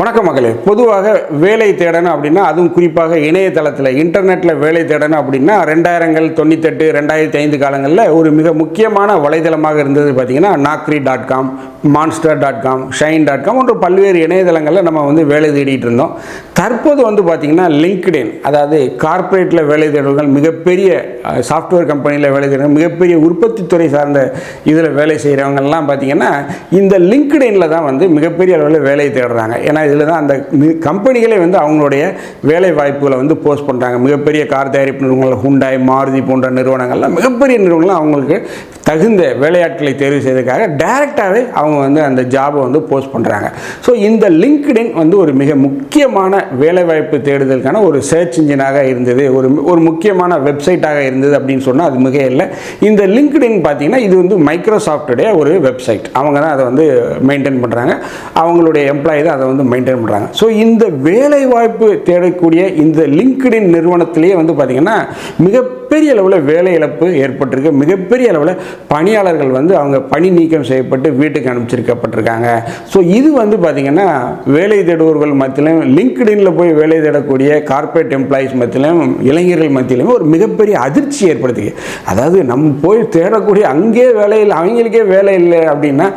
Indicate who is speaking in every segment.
Speaker 1: வணக்கம் மகளே பொதுவாக வேலை தேடணும் அப்படின்னா அதுவும் குறிப்பாக இணையதளத்தில் இன்டர்நெட்டில் வேலை தேடணும் அப்படின்னா ரெண்டாயிரங்கள் தொண்ணூத்தெட்டு ரெண்டாயிரத்தி ஐந்து காலங்களில் ஒரு மிக முக்கியமான வலைதளமாக இருந்தது பார்த்தீங்கன்னா Naukri dot com monster dot com shine dot com போன்ற பல்வேறு இணையதளங்களில் நம்ம வந்து வேலை தேடிட்டு இருந்தோம். தற்போது வந்து பார்த்திங்கன்னா லிங்க்டின் அதாவது கார்ப்பரேட்டில் வேலை தேடுவர்கள் மிகப்பெரிய சாஃப்ட்வேர் கம்பெனியில் வேலை தேடுறவங்க மிகப்பெரிய உற்பத்தி துறை சார்ந்த இதில் வேலை செய்கிறவங்கெல்லாம் பார்த்திங்கன்னா இந்த லிங்க்டினில் தான் வந்து மிகப்பெரிய அளவில் வேலை தேடுறாங்க. ஏன்னா இதில் தான் அந்த கம்பெனிகளே வந்து அவங்களுடைய வேலை வாய்ப்புகளை வந்து போஸ்ட் பண்ணுறாங்க மிகப்பெரிய கார் தயாரிப்பு நிறுவனங்கள் ஹுண்டாய் மாருதி போன்ற நிறுவனங்கள்லாம் மிகப்பெரிய நிறுவனங்கள் அவங்களுக்கு தகுந்த வேலையாட்களை தேர்வு செய்ததுக்காக டைரெக்டாகவே அவங்க வந்து அந்த ஜாபை வந்து போஸ்ட் பண்ணுறாங்க ஸோ இந்த லிங்க்டின் வந்து ஒரு மிக முக்கியமான வேலைவாய்ப்பு தேடுதலுக்கான ஒரு சர்ச் இன்ஜினாக இருந்தது. ஒரு ஒரு முக்கியமான வெப்சைட்டாக இருந்தது அப்படின்னு சொன்னால் அது மிக இல்லை. இந்த லிங்க்டின் பார்த்தீங்கன்னா இது வந்து மைக்ரோசாஃப்டுடைய ஒரு வெப்சைட். அவங்க தான் அதை வந்து மெயின்டைன் பண்ணுறாங்க அவங்களுடைய எம்ப்ளாயி தான் அதை வந்து மெயின்டைன் பண்ணுறாங்க ஸோ இந்த வேலைவாய்ப்பு தேடக்கூடிய இந்த லிங்க்டின் நிறுவனத்திலேயே வந்து பார்த்திங்கன்னா மிக மிகப்பெரிய அளவில் வேலை இழப்பு ஏற்பட்டிருக்கு. மிகப்பெரிய அளவில் பணியாளர்கள் வந்து அவங்க பணி நீக்கம் செய்யப்பட்டு வீட்டுக்கு அனுப்பிச்சிருக்கப்பட்டிருக்காங்க. ஸோ இது வந்து பார்த்திங்கன்னா வேலை தேடுவோர்கள் மத்தியிலும் லிங்க்டின்ல போய் வேலை தேடக்கூடிய கார்ப்பரேட் எம்ப்ளாயிஸ் மத்தியிலும் இளைஞர்கள் மத்தியிலுமே ஒரு மிகப்பெரிய அதிர்ச்சி ஏற்படுத்துது அதாவது நம்ம போய் தேடக்கூடிய அங்கே வேலை இல்லை அவங்களுக்கே வேலை இல்லை அப்படின்னா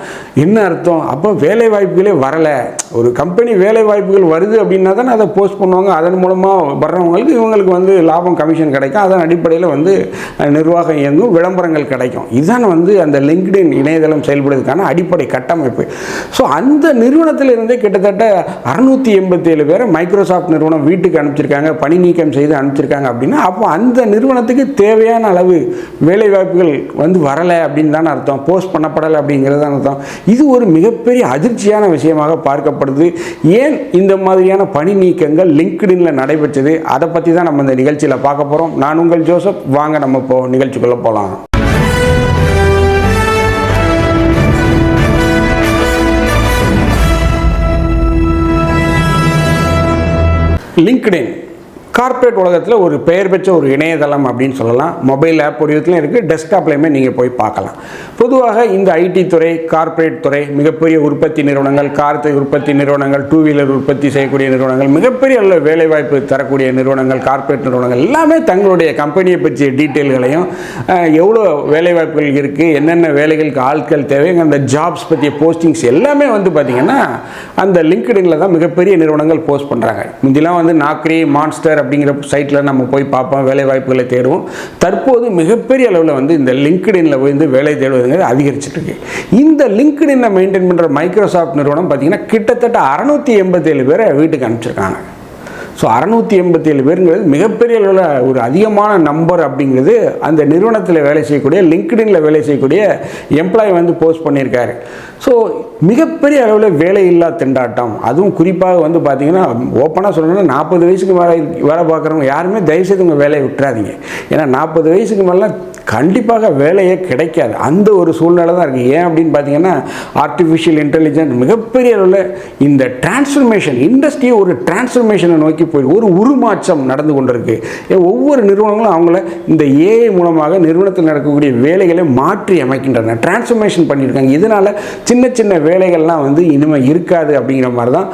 Speaker 1: என்ன அர்த்தம்? அப்போ வேலை வாய்ப்புகளே வரலை. ஒரு கம்பெனி வேலை வாய்ப்புகள் வருது அப்படின்னா தானே அதை போஸ்ட் பண்ணுவாங்க. அதன் மூலமாக வர்றவங்களுக்கு இவங்களுக்கு வந்து லாபம் கமிஷன் கிடைக்கும். அதன் அடிப்படையில் வந்து நிர்வாகம் இயங்கும் விளம்பரங்கள் கிடைக்கும். இதுதான் வந்து அந்த லிங்க்டின் இணையதளம் செயல்படுவதற்கான அடிப்படை கட்டமைப்பு. ஸோ அந்த நிறுவனத்திலிருந்தே கிட்டத்தட்ட அறுநூற்றி எண்பத்தி ஏழு பேரை மைக்ரோசாஃப்ட் நிறுவனம் வீட்டுக்கு அனுப்பிச்சிருக்காங்க பணி நீக்கம் செய்து அனுப்பிச்சிருக்காங்க அப்படின்னா அப்போ அந்த நிறுவனத்துக்கு தேவையான அளவு வேலைவாய்ப்புகள் வந்து வரலை அப்படின்னு தானே அர்த்தம். போஸ்ட் பண்ணப்படலை அப்படிங்கிறது தான் அர்த்தம். இது ஒரு மிகப்பெரிய அதிர்ச்சியான விஷயமாக பார்க்கப்படுது. ஏன் இந்த மாதிரியான பணி நீக்கங்கள் லிங்க்டின்ல நடைபெற்றது? அதை பற்றி தான் நம்ம இந்த நிகழ்ச்சியில் பார்க்க போகிறோம் நான் உங்கள் ஜோசப். வாங்க நம்ம இப்போ நிகழ்ச்சிக்குள்ளே போகலாம் லிங்க்டின் கார்ப்பரேட் உலகத்தில் ஒரு பெயர் பெற்ற ஒரு இணையதளம் அப்படின்னு சொல்லலாம். மொபைல் ஆப் வடிவத்திலும் இருக்குது டெஸ்க்டாப்லையுமே நீங்கள் போய் பார்க்கலாம். பொதுவாக இந்த ஐடி துறை கார்ப்பரேட் துறை மிகப்பெரிய உற்பத்தி நிறுவனங்கள் கார் உற்பத்தி நிறுவனங்கள் டூ வீலர் உற்பத்தி செய்யக்கூடிய நிறுவனங்கள் மிகப்பெரிய அளவு வேலைவாய்ப்பு தரக்கூடிய நிறுவனங்கள் கார்ப்பரேட் நிறுவனங்கள் எல்லாமே தங்களுடைய கம்பெனியை பற்றிய டீட்டெயில்களையும் எவ்வளோ வேலைவாய்ப்புகள் இருக்குது என்னென்ன வேலைகளுக்கு ஆட்கள் தேவை அந்த ஜாப்ஸ் பற்றிய போஸ்டிங்ஸ் எல்லாமே வந்து பார்த்திங்கன்னா அந்த லிங்க்டின்ல தான் மிகப்பெரிய நிறுவனங்கள் போஸ்ட் பண்ணுறாங்க முந்திலாம் வந்து நாக்ரி மான்ஸ்டர் அப்படிங்கிற சைட்டில் நம்ம போய் பார்ப்போம் வேலை வாய்ப்புகளை தேடுவோம். தற்போது மிகப்பெரிய அளவில் வந்து இந்த லிங்க்டின்ல வந்து வேலை தேடுவதுங்கிறது அதிகரிச்சிட்டு இருக்கு. இந்த லிங்க்டின்னை மெயின்டைன் பண்ணுற மைக்ரோசாஃப்ட் நிறுவனம் பார்த்தீங்கன்னா கிட்டத்தட்ட அறநூற்றி எண்பத்தேழு பேரை வீட்டுக்கு அனுப்பிச்சிருக்காங்க. ஸோ அறநூற்றி எண்பத்தி ஏழு பேருங்கிறது மிகப்பெரிய அளவில் ஒரு அதிகமான நம்பர் அப்படிங்கிறது அந்த நிறுவனத்தில் வேலை செய்யக்கூடிய லிங்க்டின்ல வேலை செய்யக்கூடிய எம்ப்ளாய் வந்து போஸ்ட் பண்ணியிருக்காரு. ஸோ மிகப்பெரிய அளவில் வேலையில்லா திண்டாட்டம். அதுவும் குறிப்பாக வந்து பார்த்தீங்கன்னா ஓப்பனாக சொல்லணும்னா நாற்பது வயசுக்கு மேலே வேலை பார்க்குறவங்க யாருமே தயவுசெய்து உங்கள் வேலையை விட்டுறாதீங்க. ஏன்னா நாற்பது வயசுக்கு மேலே கண்டிப்பாக வேலையே கிடைக்காது. அந்த ஒரு சூழ்நிலை தான் இருக்குது ஏன் அப்படின்னு பார்த்தீங்கன்னா ஆர்டிஃபிஷியல் இன்டெலிஜென்ஸ் மிகப்பெரிய அளவில் இந்த டிரான்ஸ்ஃபர்மேஷன் இண்டஸ்ட்ரியை ஒரு டிரான்ஸ்ஃபர்மேஷனை நோக்கி போய் ஒரு உருமாற்றம் நடந்து கொண்டிருக்கு. ஒவ்வொரு நிறுவனங்களும் அவங்கள இந்த ஏஐ மூலமாக நிறுவனத்தில் நடக்கக்கூடிய வேலைகளை மாற்றி அமைக்கின்றன. டிரான்ஸ்ஃபர்மேஷன் பண்ணியிருக்காங்க. இதனால் சின்ன சின்ன வேலைகள்லாம் வந்து இனிமேல் இருக்காது அப்படிங்கிற மாதிரி தான்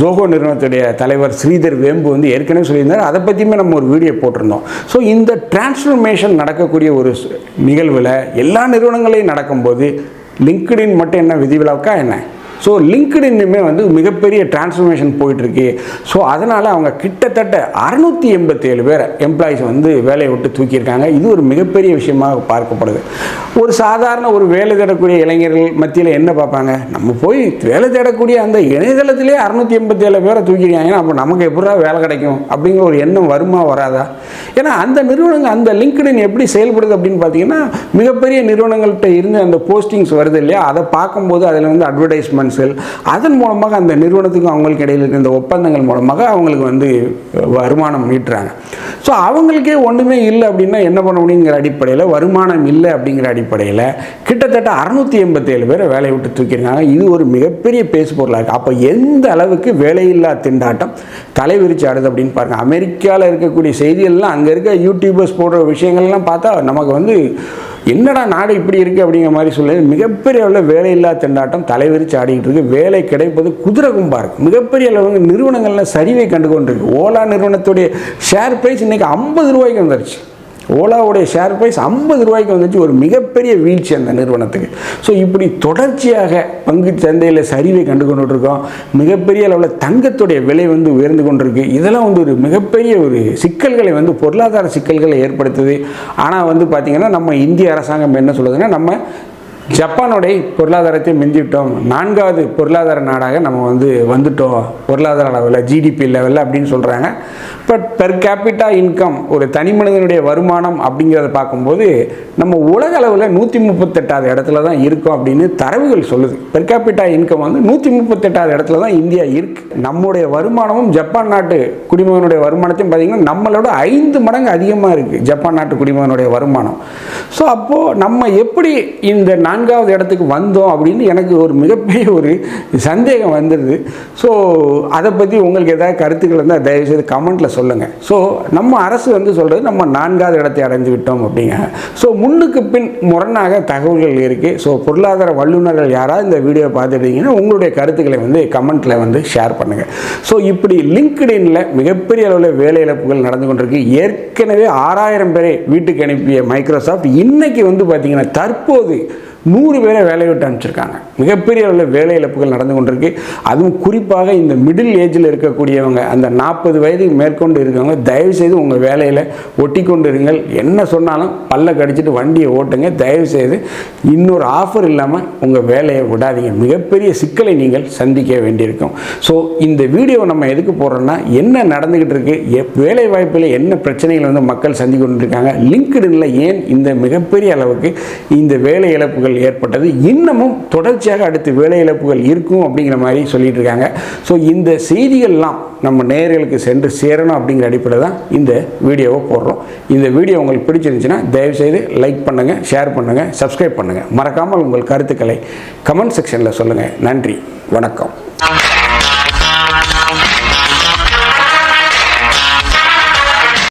Speaker 1: ஜோகோ நிறுவனத்துடைய தலைவர் ஸ்ரீதர் வேம்பு வந்து ஏற்கனவே சொல்லியிருந்தார். அதை பற்றியுமே நம்ம ஒரு வீடியோ போட்டிருந்தோம். ஸோ இந்த டிரான்ஸ்ஃபர்மேஷன் நடக்கக்கூடிய ஒரு நிகழ்வில் எல்லா நிறுவனங்களையும் நடக்கும்போது லிங்க்டின் மட்டும் என்ன விதிவிலக்கா என்ன? ஸோ லிங்க்டின்னுமே வந்து மிகப்பெரிய டிரான்ஸ்ஃபர்மேஷன் போயிட்டுருக்கு. ஸோ அதனால் அவங்க கிட்டத்தட்ட அறுநூற்றி எண்பத்தேழு பேரை எம்ப்ளாயிஸ் வந்து வேலையை விட்டு தூக்கியிருக்காங்க. இது ஒரு மிகப்பெரிய விஷயமாக பார்க்கப்படுது. ஒரு சாதாரண ஒரு வேலை தேடக்கூடிய இளைஞர்கள் மத்தியில் என்ன பார்ப்பாங்க? நம்ம போய் வேலை தேடக்கூடிய அந்த இணையதளத்திலே அறுநூற்றி எண்பத்தேழு பேரை தூக்கிருக்காங்கன்னா அப்போ நமக்கு எப்படா வேலை கிடைக்கும்? அப்படிங்கிற ஒரு எண்ணம் வருமா வராதா? ஏன்னா அந்த நிறுவனங்கள் அந்த லிங்க்டின் எப்படி செயல்படுது அப்படின்னு பார்த்தீங்கன்னா மிகப்பெரிய நிறுவனங்கள்கிட்ட இருந்து அந்த போஸ்டிங்ஸ் வருது இல்லையா? அதை பார்க்கும்போது அதில் வந்து அட்வர்டைஸ்மெண்ட் அட்வர்டைஸ்மெண்ட்ஸுகள் அதன் மூலமாக அந்த நிறுவனத்துக்கும் அவங்களுக்கு இடையில் இருக்க இந்த ஒப்பந்தங்கள் மூலமாக அவங்களுக்கு வந்து வருமானம் ஈட்டுறாங்க. ஸோ அவங்களுக்கே ஒன்றுமே இல்லை அப்படின்னா என்ன பண்ண முடியுங்கிற அடிப்படையில் வருமானம் இல்லை அப்படிங்கிற அடிப்படையில் கிட்டத்தட்ட அறுநூத்தி எண்பத்தேழு பேரை வேலையை விட்டு தூக்கியிருக்காங்க. இது ஒரு மிகப்பெரிய பேசு பொருளாக இருக்குது அப்போ எந்த அளவுக்கு வேலையில்லா திண்டாட்டம் தலைவிரிச்சு ஆடுது அப்படின்னு பாருங்க. அமெரிக்காவில் இருக்கக்கூடிய செய்திகள்லாம் அங்கே இருக்க யூடியூபர்ஸ் போடுற விஷயங்கள்லாம் பார்த்தா நமக்கு வந்து என்னடா நாடு இப்படி இருக்குது அப்படிங்கிற மாதிரி சொல்லி மிகப்பெரிய அளவில் வேலையில்லா திண்டாட்டம் தலைவிரிச்சு ஆடிக்கிட்டு இருக்கு. வேலை கிடைப்பது குதிரை கும்பா மிகப்பெரிய அளவு நிறுவனங்களில் சரிவை கண்டு கொண்டிருக்கு ஓலா நிறுவனத்துடைய ஷேர் பிரைஸ் இன்னைக்கு ஐம்பது ரூபாய்க்கு வந்துருச்சு. ஓலாவுடைய ஷேர் ப்ரைஸ் ஐம்பது ரூபாய்க்கு வந்துச்சு. ஒரு மிகப்பெரிய வீழ்ச்சி அந்த நிறுவனத்துக்கு. ஸோ இப்படி தொடர்ச்சியாக பங்கு சந்தையில் சரிவை கண்டு கொண்டுட்டு இருக்கோம் மிகப்பெரிய அளவில் தங்கத்துடைய விலை வந்து உயர்ந்து கொண்டிருக்கு. இதெல்லாம் வந்து ஒரு மிகப்பெரிய ஒரு சிக்கல்களை வந்து பொருளாதார சிக்கல்களை ஏற்படுத்துது. ஆனால் வந்து பார்த்திங்கன்னா நம்ம இந்திய அரசாங்கம் என்ன சொல்லுதுன்னா நம்ம ஜப்பானுடைய பொருளாதாரத்தை மிஞ்சிவிட்டோம் நான்காவது பொருளாதார நாடாக நம்ம வந்து வந்துட்டோம். பொருளாதார அளவில் ஜிடிபி லெவலில் அப்படின்னு சொல்கிறாங்க பட் பெர் கேபிட்டா இன்கம் ஒரு தனி மனிதனுடைய வருமானம் அப்படிங்கிறத பார்க்கும்போது நம்ம உலக அளவில் நூற்றி முப்பத்தெட்டாவது இடத்துல தான் இருக்கோம் அப்படின்னு தரவுகள் சொல்லுது. பெர் கேபிட்டா இன்கம் வந்து நூற்றி முப்பத்தெட்டாவது இடத்துல தான் இந்தியா இருக்கு. நம்முடைய வருமானமும் ஜப்பான் நாட்டு குடிமகனுடைய வருமானத்தையும் பார்த்தீங்கன்னா நம்மளோட ஐந்து மடங்கு அதிகமாக இருக்குது ஜப்பான் நாட்டு குடிமகனுடைய வருமானம். ஸோ அப்போது நம்ம எப்படி இந்த நான்காவது இடத்துக்கு வந்தோம் அப்படின்னு எனக்கு ஒரு மிகப்பெரிய ஒரு சந்தேகம் வந்துடுது ஸோ அதை பற்றி உங்களுக்கு ஏதாவது கருத்துக்கள் இருந்தால் தயவுசெய்து கமெண்ட்டில் சொல்லுங்கள் ஸோ நம்ம அரசு வந்து சொல்கிறது நம்ம நான்காவது இடத்தை அடைஞ்சு விட்டோம் அப்படிங்க. ஸோ முன்னுக்கு பின் முரணாக தகவல்கள் இருக்குது ஸோ பொருளாதார வல்லுநர்கள் யாராவது இந்த வீடியோ பார்த்துட்டீங்கன்னா உங்களுடைய கருத்துக்களை வந்து கமெண்ட்டில் வந்து ஷேர் பண்ணுங்கள் ஸோ இப்படி லிங்க்டின்ல மிகப்பெரிய அளவில் வேலை இழப்புகள் நடந்து கொண்டிருக்கு. ஏற்கனவே ஆறாயிரம் பேரை வீட்டுக்கு அனுப்பிய மைக்ரோசாஃப்ட் இன்னைக்கு வந்து பார்த்தீங்கன்னா தற்போது நூறு பேரை வேலையை விட்டு அனுப்பிச்சிருக்காங்க. மிகப்பெரிய அளவில் வேலை இழப்புகள் நடந்து கொண்டிருக்கு. அதுவும் குறிப்பாக இந்த மிடில் ஏஜில் இருக்கக்கூடியவங்க அந்த நாற்பது வயதுக்கு மேற்கொண்டு இருக்கவங்க தயவுசெய்து உங்கள் வேலையில் ஒட்டி கொண்டு இருங்கள். என்ன சொன்னாலும் பல்ல கடிச்சிட்டு வண்டியை ஓட்டுங்க. தயவுசெய்து இன்னொரு ஆஃபர் இல்லாமல் உங்கள் வேலையை விடாதீங்க. மிகப்பெரிய சிக்கலை நீங்கள் சந்திக்க வேண்டியிருக்கும். ஸோ இந்த வீடியோ நம்ம எதுக்கு போடுறோம்னா என்ன நடந்துக்கிட்டு இருக்கு வேலை வாய்ப்பில் என்ன பிரச்சனைகள் வந்து மக்கள் சந்திக்க லிங்க்டு லிங்க்டின்ல ஏன் இந்த மிகப்பெரிய அளவுக்கு இந்த வேலை இழப்புகள் ஏற்பட்டது. இன்னமும் தொடர்ச்சியாக அடுத்து வேலை இழப்புகள் இருக்கும் அப்படிங்கிற மாதிரி சொல்லிட்டு இருக்காங்க ஸோ இந்த செய்திகள்லாம் நம்ம நேயர்களுக்கு சென்று சேரணும் அப்படிங்கிற அடிப்படையில் தான் இந்த வீடியோவை போடுறோம். இந்த வீடியோ உங்களுக்கு பிடிச்சிருந்துச்சுன்னா தயவுசெய்து லைக் பண்ணுங்கள் ஷேர் பண்ணுங்கள் சப்ஸ்கிரைப் பண்ணுங்கள் மறக்காமல் உங்கள் கருத்துக்களை கமெண்ட் செக்ஷனில் சொல்லுங்கள் நன்றி வணக்கம்.